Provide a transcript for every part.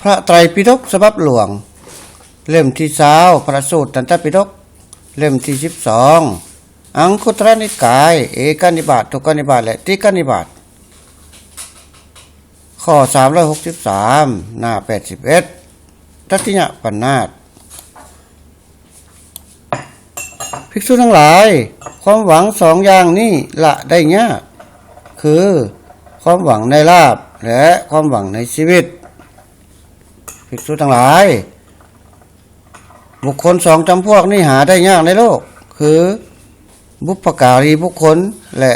พระไตรปิฎกฉบับหลวง เล่มที่สาวพระสูตรตันตปิฎกเล่มที่สิบสองอังคุตรนิกาย เอกนิบาตทุกนิบาตและติกนิบาตข้อสามร้อยหกสิบสามหน้าแปดสิบเอ็ดทัตติยะปัญนาตภิกษุทั้งหลาย ความหวังสองอย่างนี้ละได้ยากคือความหวังในลาบและความหวังในชีวิต ภิกษุทั้งหลาย บุคคลสองจำพวกนี้หาได้ยากในโลก คือบุพการีบุคคล และ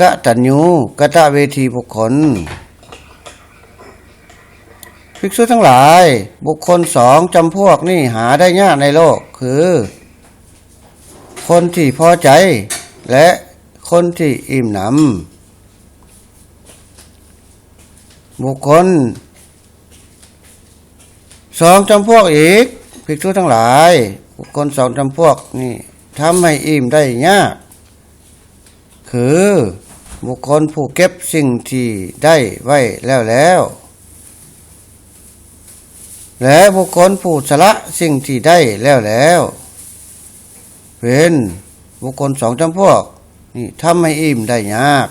กะตัญญูกะตะเวทีบุคคล ภิกษุทั้งหลาย บุคคลสองจำพวกนี้หาได้ยากในโลก คือ คนที่พอใจ และคนที่อิ่มหนำบุคคล สองจำพวกอีกภิกษุทั้งหลายบุคคลสองจำพวกนี่ทำให้อิ่มได้ยากคือบุคคลผู้เก็บสิ่งที่ได้ไว้แล้วแล้ว และบุคคลผู้สละสิ่งที่ได้แล้วแล้ว เป็นบุคคลสองจำพวกนี่ทำให้อิ่มได้ยาก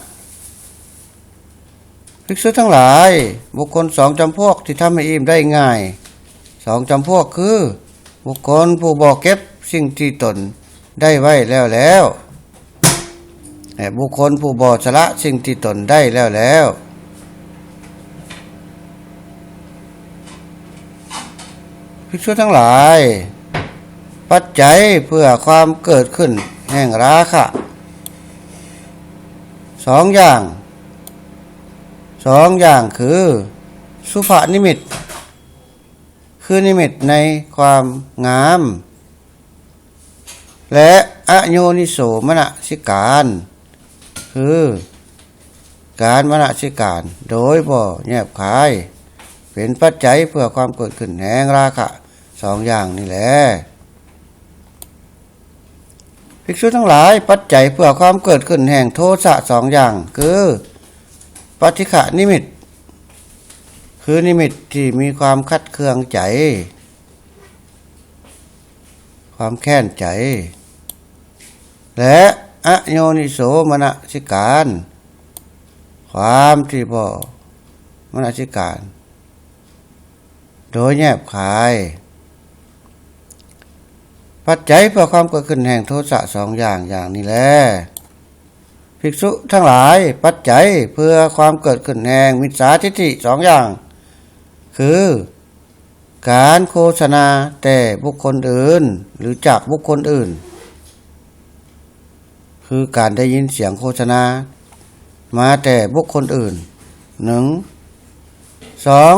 ภิกษุทั้งหลาย บุคคลสองจำพวกที่ทำให้อิ่มได้ง่าย องจำพวกคือ บุคคลผู้บอกเก็บสิ่งที่ตนได้ไว้แล้วแล้วบุคคลผู้บอกสละสิ่งที่ตนได้แล้วแล้วภิกษุทั้งหลาย ปัจจัยเพื่อความเกิดขึ้นแห่งราคะสองอย่างสองอย่างคือ สุภานิมิต คือนิมิตในความงาม และอโยนิโสมนสิการ คือการมนสิการ โดยบ่แยบคาย เป็นปัจจัยเพื่อความเกิดขึ้นแห่งราคะสองอย่างนี่แหละภิกษุทั้งหลายปัจจัยเพื่อความเกิดขึ้นแห่งโทสะสองอย่าง คือ ปฏิฆะนิมิต คือนิมิตที่มีความคัดเคืองใจ ความแค้นใจ และอโยนิโสมนสิการ ความที่บ่มนสิการ โดยแยบคาย ปัจจัยเพื่อความเกิดขึ้นแห่งโทสะสองอย่างอย่างนี้แหละภิกษุทั้งหลายปัจจัยเพื่อความเกิดขึ้นแห่งมิจฉาทิฏฐิสองอย่าง คือ การโฆษณาแต่บุคคลอื่น หรือจากบุคคลอื่น คือการได้ยินเสียงโฆษณา มาแต่บุคคลอื่นหนึ่งสอง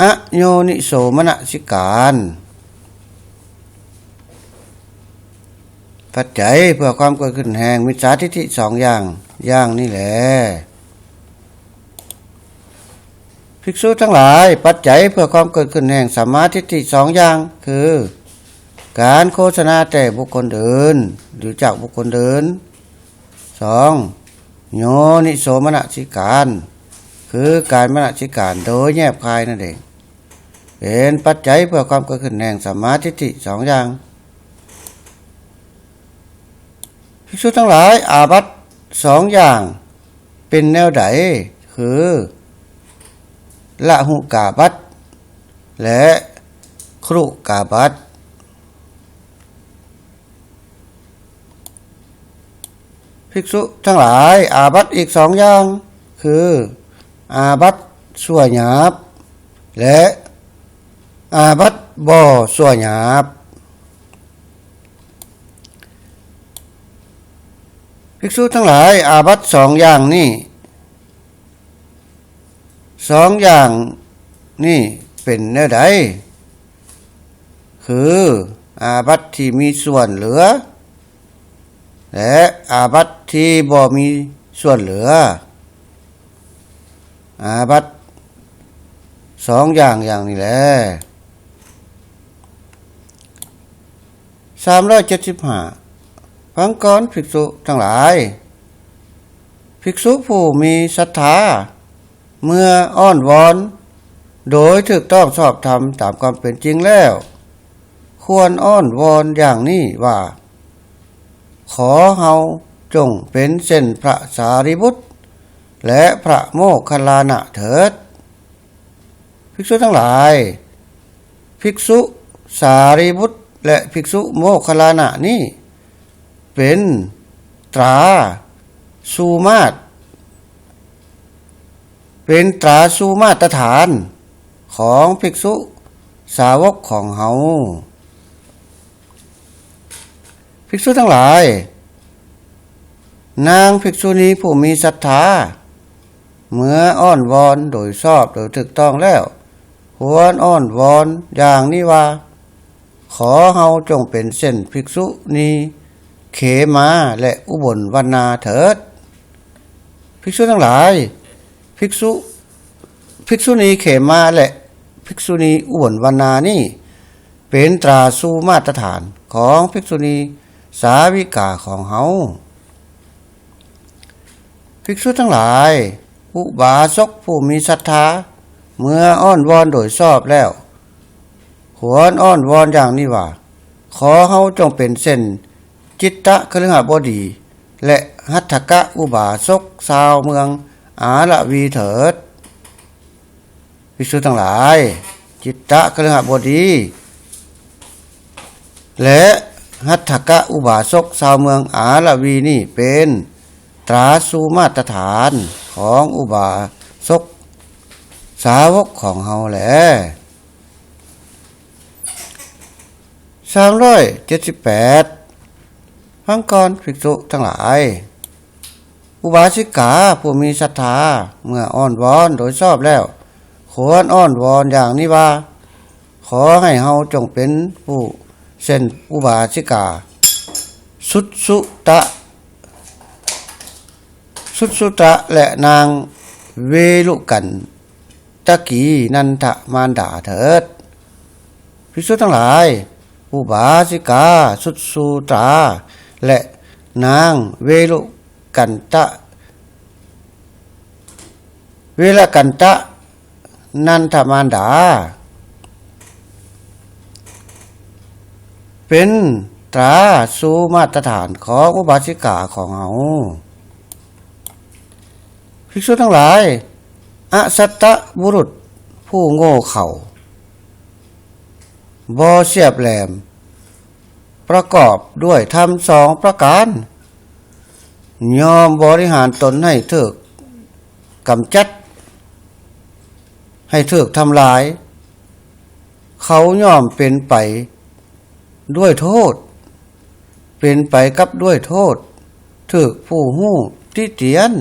อโยนิโสมนสิการปัจจัยเพื่อความเกิดขึ้นแห่งมิจฉาทิฏฐิสองอย่าง อย่างนี่แหละ ภิกษุทั้งหลายปัจจัยเพื่อความเกิดขึ้นแห่งสมาทิฏฐิสองอย่าง คือ การโฆษณาแต่บุคคลอื่นหรือจากบุคคลอื่นสองโยนิโสมนสิการ คือการมนสิการโดยแยบคายนั่นเองเป็นปัจจัยเพื่อความเกิดขึ้นแห่งสมาทิฏฐิสองอย่างภิกษุทั้งหลายอาบัตสองอย่างเป็นแนวใดคือ ละหุกาบัตและครุกาบัตภิกษุทั้งหลายอาบัตอีกสองอย่าง คือ อาบัตส่วหยาบ และอาบัตบ่อส่วหยาบภิกษุทั้งหลายอาบัตสองอย่างนี่ สองอย่างนี่เป็นแนวใดคืออาบัตที่มีส่วนเหลือ และอาบัตที่บ่มีส่วนเหลือ อาบัตสองอย่างอย่างนี้แหละสามร้อยเจ็ดสิบห้าพังกรภิกษุทั้งหลาย ภิกษุผู้มีศรัทธา เมื่ออ้อนวอน โดยถูกต้องชอบธรรมตามความเป็นจริงแล้ว ควรอ้อนวอนอย่างนี้ว่า ขอเฮาจงเป็นเส้นพระสารีบุตร และพระโมคคัลลานะเถิด ภิกษุทั้งหลาย ภิกษุสารีบุตร และภิกษุโมคคัลลานะนี่เป็นตรา สูมาตร เป็นตราสูมาตรฐานของภิกษุสาวกของเฮาภิกษุทั้งหลาย นางภิกษุณีผู้มีศรัทธาเมื่ออ้อนวอนโดยชอบโดยถูกต้องแล้วควรอ้อนวอนอย่างนี้ว่า ขอเฮาจงเป็นเส้นภิกษุณีเขมาและอุบลวรรณาเถิด ภิกษุทั้งหลาย ภิกษุ ภิกษุณีเขมาและภิกษุณีอุบลวรรณานี่ เป็นตราสูมาตรฐานของภิกษุณีสาวิกาของเฮาภิกษุทั้งหลาย อุบาสกผู้มีศรัทธา เมื่ออ้อนวอนโดยชอบแล้วควรอ้อนวอนอย่างนี้ว่า ขอเฮาจงเป็นเส้น จิตตะคฤหบดี และหัตถกะอุบาสกชาวเมือง อาละวีเถิดภิกษุทั้งหลาย จิตตะคฤหบดี และหัตถกะอุบาสกชาวเมืองอาละวีนี่เป็นตราสูมาตรฐานของอุบาสกสาวกของเฮาแหละสามร้อยเจ็ดสิบแปดพังกรภิกษุทั้งหลาย อุบาสิกาผู้มีศรัทธาเมื่ออ้อนวอนโดยชอบแล้วควรอ้อนวอนอย่างนี้ว่า ขอให้เฮาจงเป็นผู้เส้นอุบาสิกา สุดสุตะ สุดสุตะและนางเวลุกันตะกีนันทะมารดาเถิดพิสุทั้งหลาย อุบาสิกา สุดสุตาและนางเวลุ กันตะเวลกันตะ นันทมารดา เป็นตราสูมาตรฐานของอุบาสิกาของเฮาภิกษุทั้งหลายอสัตตบุรุษผู้โง่เข่าบอเสียบแหลม ประกอบด้วยทำสองประการ ยอมบริหารตนให้เถิกกำจัด ให้เถิกทำลาย เขายอมเป็นไปด้วยโทษ เป็นไปกับด้วยโทษถึกผู้หู้ที่เตียน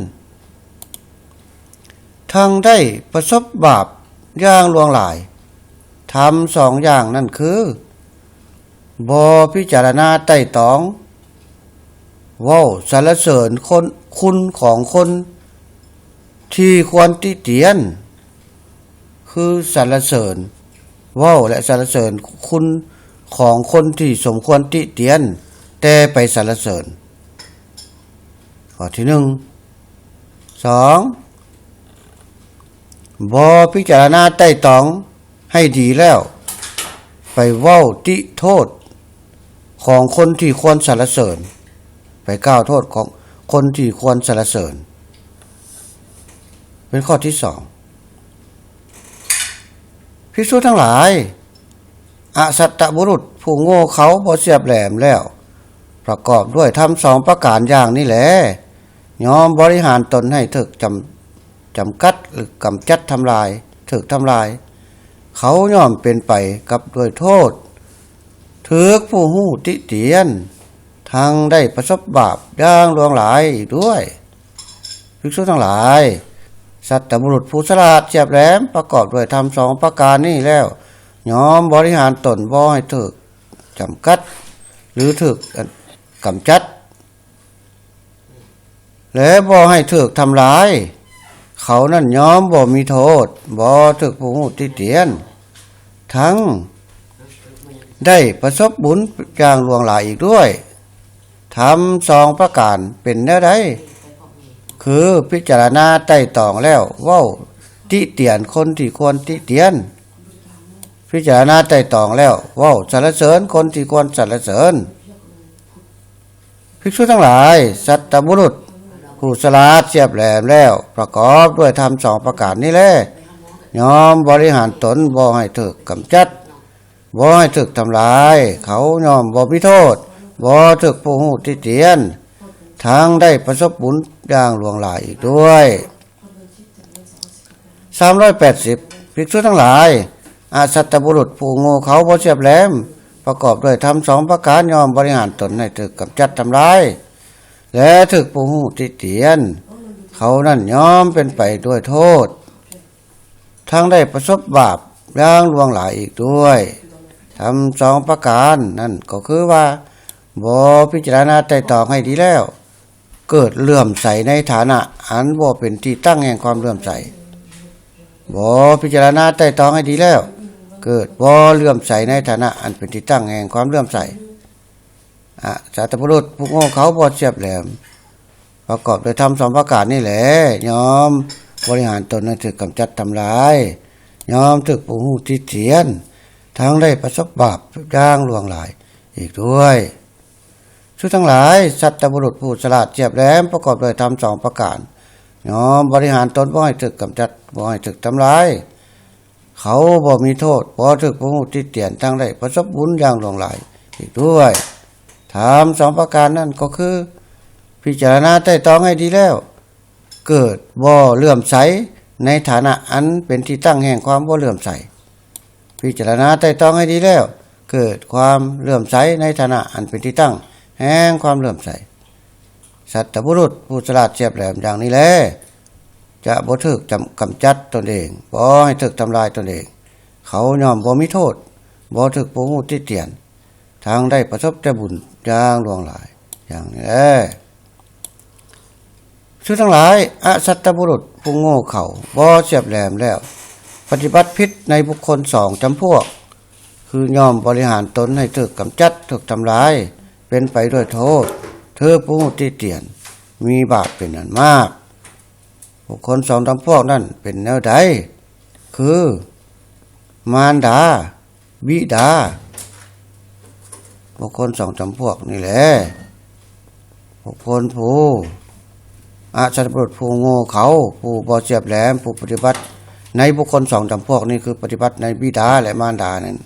ทางได้ประสบบาปอย่างลวงหลายทำสองอย่างนั่นคือ บอพิจารณาไต่ตอง ว้าสรรเสริญคนคุณของคนที่ควรติเตียน คือสรรเสริญว้าและสรรเสริญคุณของคนที่สมควรติเตียน แต่ไปสรรเสริญข้อที่หนึ่งสองบอพิจารณาไต่ตองให้ดีแล้ว ไปเว้าติโทษ ของคนที่ควรสรรเสริญ ไปกล่าวโทษของคนที่ควรสรรเสริญ เป็นข้อที่สองพิสูจทั้งหลายอาสัตตบุรุษผู้โง่เขาพอเสียบแหลมแล้ว ประกอบด้วยทำสองประการอย่างนี้แหละยอมบริหารตนให้ถึกจำจำกัดหรือกำจัดทำลายถึกทำลาย เขาย่อมเป็นไปกับด้วยโทษถึกผู้หู้ติเตียน ทางได้ประสบบาปย่างลวงหลายอีกด้วยภิกษุทั้งหลาย สัตตบุรุษผู้ฉลาดเจียบแหลมประกอบด้วยทำสองประการนี้แล้วยอมบริหารตนบ่ให้ถึกจำกัด หรือถึกกำจัด และบ่ให้ถึกทำร้าย เขานั่นยอมบ่มีโทษบ่ถึกผู้หูติเตียน ทั้งได้ประสบบุญอย่างหลวงหลายอีกด้วย ทำสองประการเป็นแนวใดคือพิจารณาไต่ตองแล้วว้าติติเตียนคนที่ควรติเตียน พิจารณาไต่ตองแล้วว้าสรรเสริญคนที่ควรสรรเสริญภิกษุทั้งหลาย สัตตบุรุษ ผู้สลาดเสียบแหลมแล้ว ประกอบด้วยธรรมสองประการนี้แหละยอมบริหารตนบ่ให้ถึกกำจัดบ่ให้ถึกทำลาย เขายอมบ่พิโทษ บ่ถึกผู้หูที่เตียนทางได้ประสบบุญอย่างหลวงหลายอีกด้วยสามร้อยแปดสิบภิกษุทั้งหลาย อาสัตบุรุษผู้ง่เขาบ่เสียบแหลม ประกอบด้วยทำสองประการยอมบริหารตนให้ถึกกำจัดทำลาย และถึกผู้หูที่เตียน เขานั่นยอมเป็นไปด้วยโทษทั้งได้ประสบบาปย่างลวงหลายอีกด้วยทำสองประการนั่นก็คือว่า บอพิจารณาไต่ตองให้ดีแล้ว เกิดเลื่อมใสในฐานะ อันบ่เป็นที่ตั้งแห่งความเลื่อมใสบอพิจารณาไต่ตองให้ดีแล้ว เกิดบ่เลื่อมใสในฐานะ อันเป็นที่ตั้งแห่งความเลื่อมใสอะสัตบุรุษผู้โง่เขาบ่เฉียบแหลม ประกอบโดยทำสองประการนี่แหละยอมบริหารตนให้ถึกกำจัดทำลายยอมถึกปูหูที่เถียน ทั้งได้ประสบบาปย่างลวงหลาย อีกด้วย ชุดทั้งหลายสัตบุรุษผู้ฉลาดเจียบแหลมประกอบโดยทำสองประการยอมบริหารตนบ่ให้ถึกกำจัดบ่ให้ถึกทำลาย เขาบ่มีโทษบ่ถึกปูหูที่เตียนทั้งได้ประสบบุญอย่างหลวงหลายอีกด้วยทำสองประการนั่นก็คือ พิจารณาไต่ตองให้ดีแล้ว เกิดบ่เลื่อมใสในฐานะอันเป็นที่ตั้งแห่งความบ่เลื่อมใส พิจารณาไต่ตองให้ดีแล้ว เกิดความเลื่อมใสในฐานะอันเป็นที่ตั้ง แห่งความเลื่อมใส สัตบุรุษผู้ฉลาดเฉียบแหลมอย่างนี้แหละจะบ่ถึกจำกำจัดตนเองบ่ให้ถึกทำลายตนเอง เขายอมบ่มีโทษบ่ถึกปูมูที่เตียน ทางได้ประสบแต่บุญอย่างหลวงหลาย อย่างนี้แลชื่อทั้งหลายอสัตตบุรุษผู้โง่เขาบ่เสียบแหลมแล้ว ปฏิบัติพิษในบุคคลสองจำพวก คือยอมบริหารตนให้ถึกกำจัดถูกทำลาย เป็นไปด้วยโทษ เธอผู้ที่เตียน มีบาปเป็นอันมากบุคคลสองจำพวกนั้นเป็นแนวใดคือ มารดา บิดา บุคคลสองจำพวกนี่แหละบุคคลผู้อาสัตบุตรผู้โง่เขา ผู้บ่เจียบแหลมผู้ปฏิบัติ ในบุคคลสองจำพวกนี้คือปฏิบัติในบิดาและมารดานั้น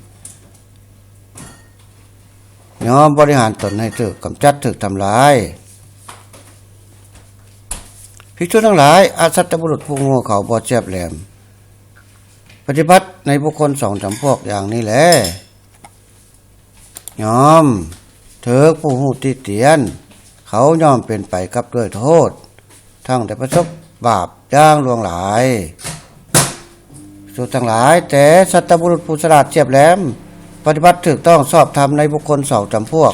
ยอมบริหารตนให้ถึกกำจัดถึกทำลายภิกษุทั้งหลาย อาสัตบุรุษผู้โง่เขาบ่เจียบแหลม ปฏิบัติในบุคคลสองจำพวกอย่างนี้แหละยอมเถิกผู้หูติเตียน เขายอมเป็นไปกับด้วยโทษ ทั้งแต่ประสบบาปย่างลวงหลายสุดทั้งหลาย แต่สัตบุรุษผู้ฉลาดเจียบแหลม ปฏิบัติถูกต้องสอบธรรมในบุคคลสองจำพวก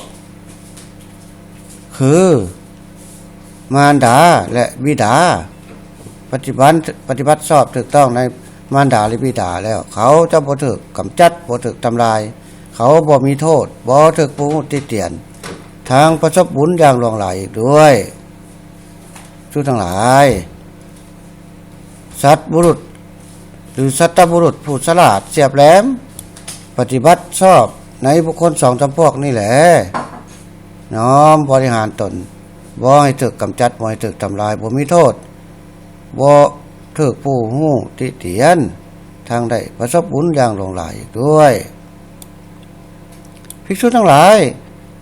คือ มารดาและบิดา ปฏิบัติปฏิบัติสอบถูกต้องในมารดาและบิดาแล้ว เขาจะบ่ถึกกำจัดบ่ถึกทำลาย เขาบ่มีโทษบ่ถึกผู้ติเตียน ทางประสบบุญอย่างหลวงหลายด้วยทุกทั้งหลาย สัตว์บุรุษ หรือสัตบุรุษผู้ฉลาดเสียบแหลม ปฏิบัติชอบในบุคคลสองจำพวกนี่แหละน้อมบริหารตนบ่ให้ถึกกำจัดบ่ให้ถึกทำลายบ่มีโทษบ่ถึกผู้หู้ติเตียน ทางได้ประสบบุญอย่างหลงหลายด้วยภิกษุทั้งหลาย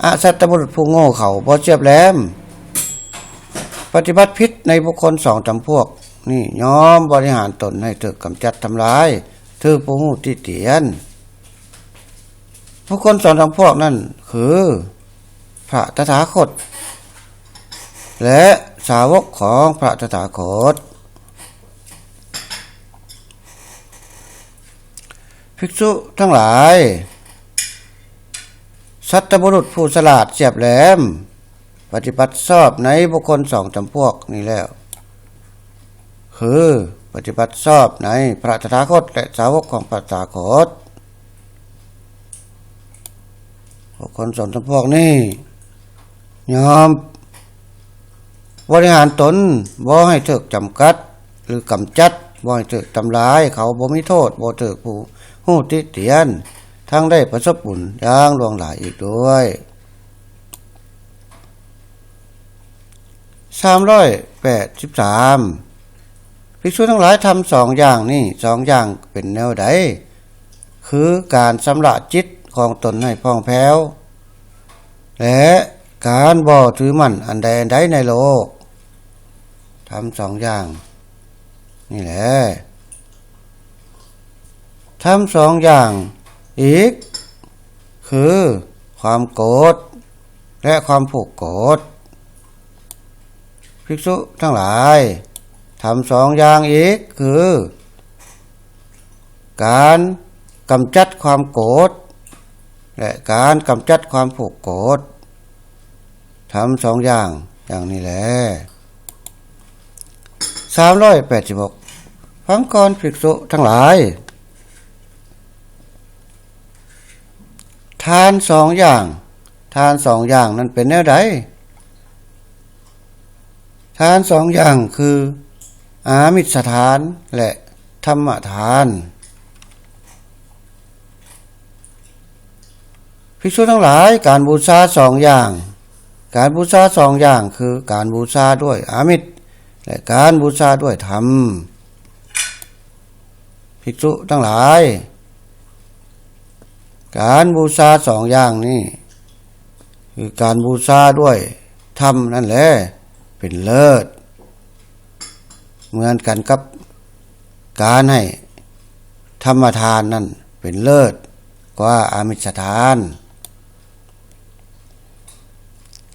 อาสัตตบุรุษผู้โง่เขาบ่เจียบแหลม ปฏิบัติพิษในบุคคลสองจำพวก นี่ยอมบริหารตนให้ถึกกำจัดทำลายถือผู้หูที่เตียน บุคคลสองจำพวกนั่นคือ พระตถาคต และสาวกของพระตถาคต ภิกษุทั้งหลาย สัตบุรุษผู้ฉลาดเฉียบแหลม ปฏิบัติชอบในบุคคลสองจำพวกนี้แล้ว คือปฏิบัติชอบในพระตถาคตและสาวกของพระตถาคตบุ คคลสองจำพวกนี้ยอมบริหารตนบ่ให้เถึกจำกัด หรือกำจัดบ่ให้เถึกทำร้ายเขาบ่มีโทษบ่เถึกผู้ฮู้ติเตียน ทั้งได้ประสบบุญย่างลวงหลายอีกด้วยสามร้อยแปดสิบสามภิกษุทั้งหลายทำสองอย่างนี่สองอย่างเป็นแนวใดคือการสำระจิต ของตนให้พ่องแผ้ว และการบ่ถือมั่นอันใดอันใดในโลกทำสองอย่าง นี่แหละทำสองอย่าง อีก คือความโกรธและความผูกโกรธภิกษุทั้งหลายทำสองอย่างอีกคือ การกำจัดความโกรธ และการกำจัดความผูกโกรธทำสองอย่างอย่างนี้แหละสามร้อยแปดสิบหกฟังก่อนภิกษุทั้งหลาย ทานสองอย่าง ทานสองอย่างนั้นเป็นแนวใดทานสองอย่างคือ อามิสทานและธรรมทาน ภิกษุทั้งหลายการบูชาสองอย่าง การบูชาสองอย่างคือการบูชาด้วยอามิตร และการบูชาด้วยธรรมภิกษุทั้งหลาย การบูชาสองอย่างนี้คือการบูชาด้วยธรรมนั่นแหละเป็นเลิศ เหมือนกันกับการให้ธรรมทานนั่นเป็นเลิศกว่าอามิสทาน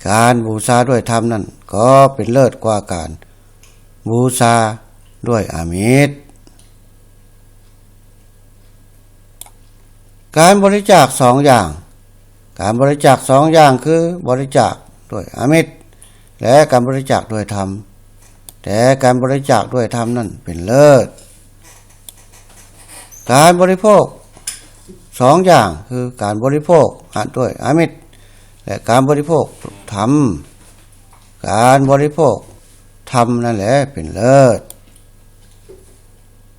การบูชาด้วยธรรมนั่นก็เป็นเลิศกว่าการ บูชาด้วยอามิตรการบริจาคสองอย่าง การบริจาคสองอย่างคือบริจาคด้วยอามิตร และการบริจาคด้วยธรรม แต่การบริจาคด้วยธรรมนั่นเป็นเลิศ การบริโภคสองอย่างคือการบริโภคด้วยอามิตร และการบริโภคธรรม การบริโภคธรรมนั่นแหละเป็นเลิศ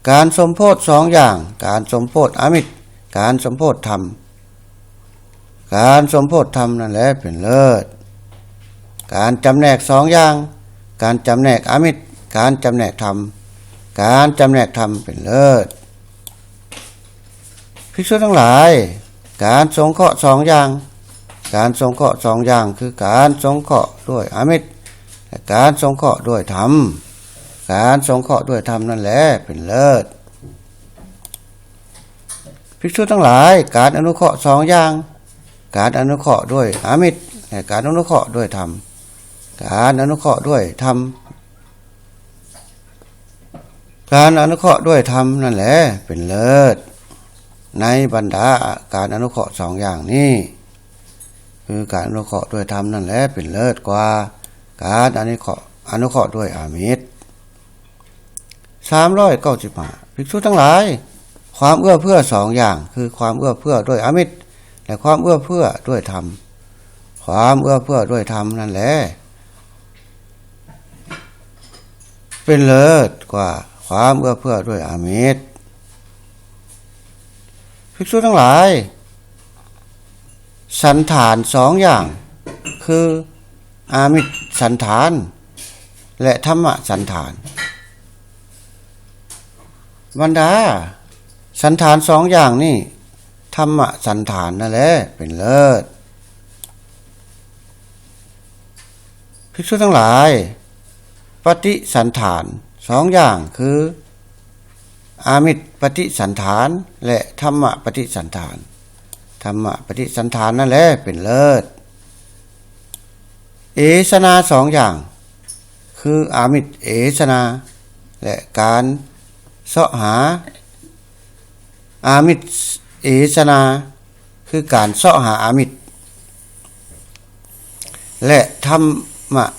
การสมโพธสองอย่าง การสมโพธอามิตร การสมโพธธรรม การสมโพธธรรมนั่นแหละเป็นเลิศ การจำแนกสองอย่าง การจำแนกอามิตร การจำแนกธรรม การจำแนกธรรมเป็นเลิศภิกษุทั้งหลาย การสงเคราะห์สองอย่าง การสงเคราะห์สองอย่างคือการสงเคราะห์ด้วยอามิตรการสงเคราะห์ด้วยธรรมการสงเคราะห์ด้วยธรรมนั่นแหละเป็นเลิศภิกษุทั้งหลาย การอนุเคราะห์สองอย่าง การอนุเคราะห์ด้วยอามิตรและการอนุเคราะห์ด้วยธรรมการอนุเคราะห์ด้วยธรรมการอนุเคราะห์ด้วยธรรมนั่นแหละเป็นเลิศ ในบรรดาการอนุเคราะห์สองอย่างนี้ คือการอนุเคราะห์ด้วยธรรมนั่นแหละเป็นเลิศกว่า การอนุเคราะห์อนุเคราะห์ด้วยอามิตรสามร้อยเก้าสิบห้าภิกษุทั้งหลาย ความเอื้อเพื่อสองอย่าง คือความเอื้อเพื่อด้วยอามิตรและความเอื้อเพื่อด้วยธรรมความเอื้อเพื่อด้วยธรรมนั่นแหละเป็นเลิศกว่าความเอื้อเพื่อด้วยอามิตรภิกษุทั้งหลาย สันฐานสองอย่าง คืออามิตรสันฐาน และธรรมะสันฐานบรรดา สันฐานสองอย่างนี่ธรรมะสันฐานนั่นแหละเป็นเลิศภิกษุทั้งหลาย ปฏิสันฐานสองอย่างคือ อามิตรปฏิสันฐาน และธรรมะปฏิสันฐาน ธรรมปฏิสันฐานนั่นแหละเป็นเลิศ เอสนาสองอย่าง คืออามิตรเอสนา และการเสาะหา อามิตรเอสนา คือการเสาะหาอามิตร และธรรม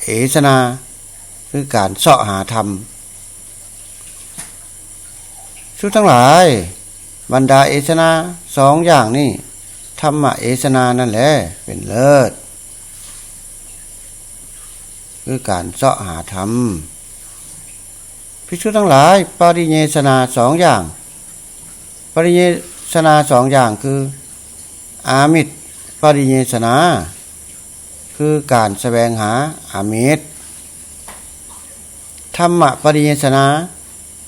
เอสนา คือการเสาะหาธรรมชุดทั้งหลาย บรรดาเอสนาสองอย่างนี่ ธรรมะเอสนานั่นแหละเป็นเลิศ คือการเสาะหาธรรมภิกษุทั้งหลาย ปริเยสนาสองอย่าง ปริเยสนาสองอย่างคือ อามิตรปริเยสนา คือการแสวงหาอามิตรธรรมะปริเยสนา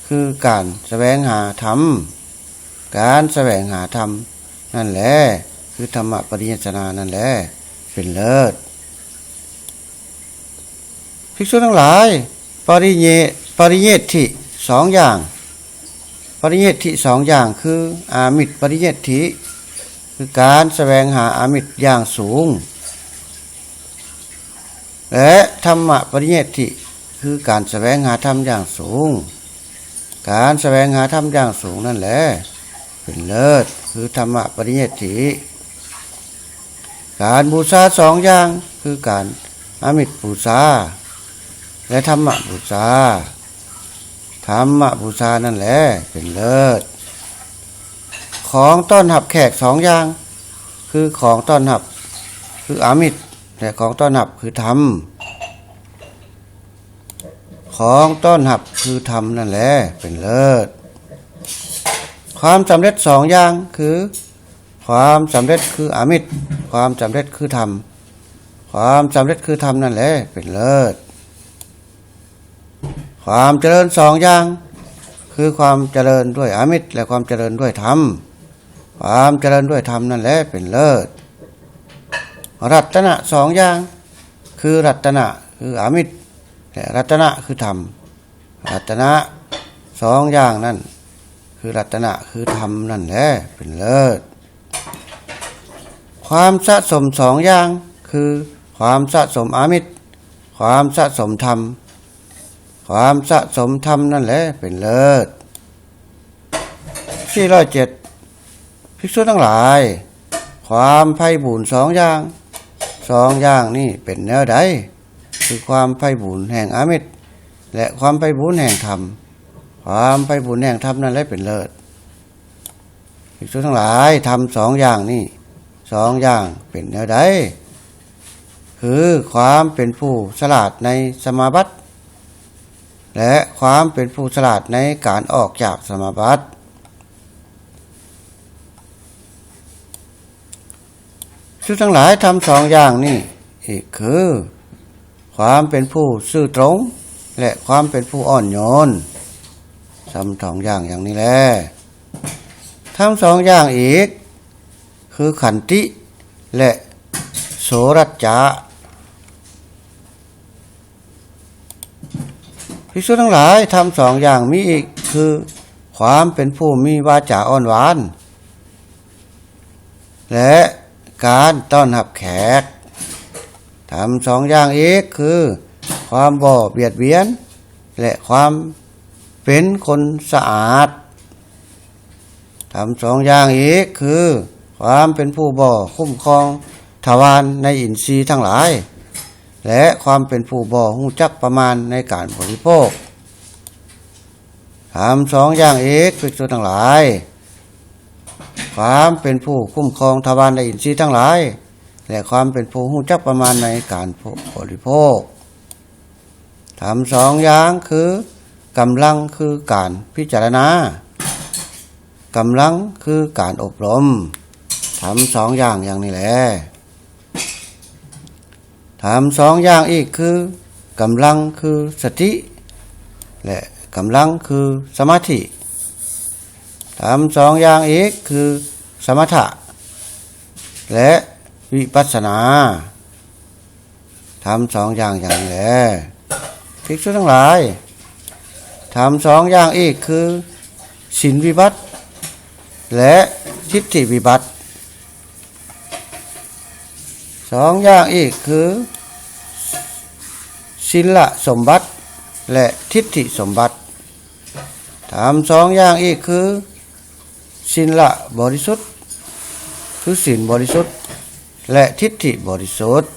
คือการแสวงหาธรรม การแสวงหาธรรมนั่นแหละ คือธรรมปริเยสนานั่นแหละเป็นเลิศภิกษุทั้งหลาย ปริเยปริเยติสองอย่าง ปริเยติสองอย่างคืออามิตรปริเยติคือการแสวงหาอามิตรอย่างสูง และธรรมะปริเยติคือการแสวงหาธรรมอย่างสูง การแสวงหาธรรมอย่างสูงนั่นแหละเป็นเลิศคือธรรมะปริเยติ การบูชาสองอย่างคือการอามิตรบูชาและธรรมบูชาธรรมบูชานั่นแหละเป็นเลิศ ของต้อนรับแขกสองอย่าง คือของต้อนรับคืออามิตรและของต้อนรับคือธรรมของต้อนรับคือธรรมนั่นแหละเป็นเลิศ ความสำเร็จสองอย่างคือ ความสำเร็จคืออามิตร ความสำเร็จคือธรรม ความสำเร็จคือธรรมนั่นแหละเป็นเลิศ ความเจริญสองอย่าง คือความเจริญด้วยอามิตร และความเจริญด้วยธรรม ความเจริญด้วยธรรมนั่นแหละเป็นเลิศ รัตนะสองอย่าง คือรัตนะคืออามิตรและรัตนะคือธรรม รัตนะสองอย่างนั่นคือรัตนะคือธรรมนั่นแหละเป็นเลิศ ความสะสมสองอย่างคือ ความสะสมอามิตร ความสะสมธรรม ความสะสมธรรมนั่นแหละเป็นเลิศสี่ร้อยเจ็ดภิกษุทั้งหลาย ความไพ่บุญสองอย่างสองอย่างนี่เป็นแนวใดคือความไพ่บุญแห่งอามิตร และความไพ่บุญแห่งธรรม ความไพ่บุญแห่งธรรมนั่นแหละเป็นเลิศ ภิกษุทั้งหลายทำสองอย่างนี่สองอย่างเป็นแนวใดคือความเป็นผู้ฉลาดในสมาบัติและความเป็นผู้ฉลาดในการออกจากสมาบัติชุดทั้งหลายทำสองอย่างนี่อีกคือ ความเป็นผู้ซื่อตรง และความเป็นผู้อ่อนโยนทำสองอย่างอย่างนี้แหละ ทำสองอย่างอีก คือขันติและโสรัจจะภิกษุทั้งหลายทำสองอย่างมีอีกคือความเป็นผู้มีวาจาอ่อนหวาน และการต้อนรับแขกทำสองอย่างอีกคือ ความบ่เบียดเบียน และความเป็นคนสะอาด ทำสองอย่างอีกคือ ความเป็นผู้บ่คุ้มครองทวารในอินทรีย์ทั้งหลาย และความเป็นผู้บ่หูจักประมาณในการบริโภคทำสองอย่างเอกภิกษุทั้งหลาย ความเป็นผู้คุ้มครองทวารในอินทรีย์ทั้งหลาย และความเป็นผู้หูจักประมาณในการบริโภคทำสองอย่างคือกำลังคือการพิจารณา กำลังคือการอบรมทำสองอย่างอย่างนี้แหละทำสองอย่างอีกคือกำลังคือสติและกำลังคือสมาธิทำสองอย่างอีกคือสมถะ และวิปัสสนาทำสองอย่างอย่างนี้แหละภิกษุทั้งหลายทำสองอย่างอีกคือศีลวิบัติ และทิฏฐิวิบัติสองอย่างอีกคือศิละสมบัติ และทิฏฐิสมบัติถามสองอย่างอีกคือศิละบริสุทธิ์ คือศีลบริสุทธิ์ และทิฏฐิบริสุทธิ์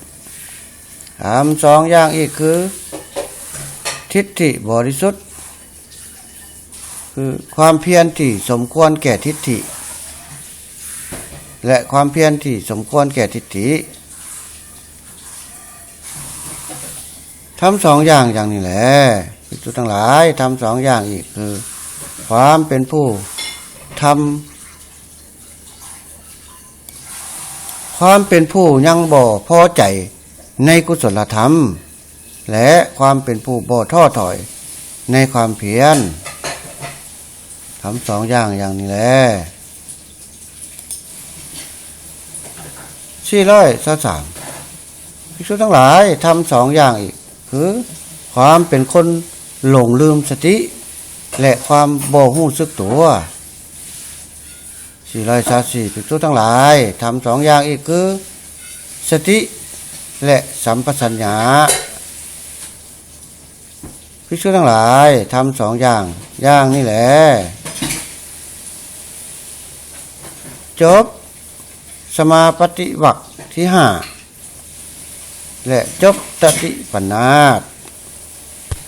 ถามสองอย่างอีกคือ ทิฏฐิบริสุทธิ์ คือความเพียรที่สมควรแก่ทิฏฐิ และความเพียรที่สมควรแก่ทิฏฐิทำสองอย่างอย่างนี้แหละภิกษุทั้งหลายทำสองอย่างอีกคือ ความเป็นผู้ทำความเป็นผู้ยังบ่พอใจในกุศลธรรม และความเป็นผู้บ่ท้อถอยในความเพียร ทำสองอย่างอย่างนี้แหละสี่ร้อยสสามภิกษุทั้งหลายทำสองอย่างอีก คือความเป็นคนหลงลืมสติ และความบ่หู้สึกตัวสี่ร้อยสาสี่ภิกษุทั้งหลายทำสองอย่างอีกคือ สติและสัมปชัญญะภิกษุทั้งหลายทำสองอย่าง อย่างนี่แหละ จบ สมาปฏิวักที่ห้าและจบตติปนาต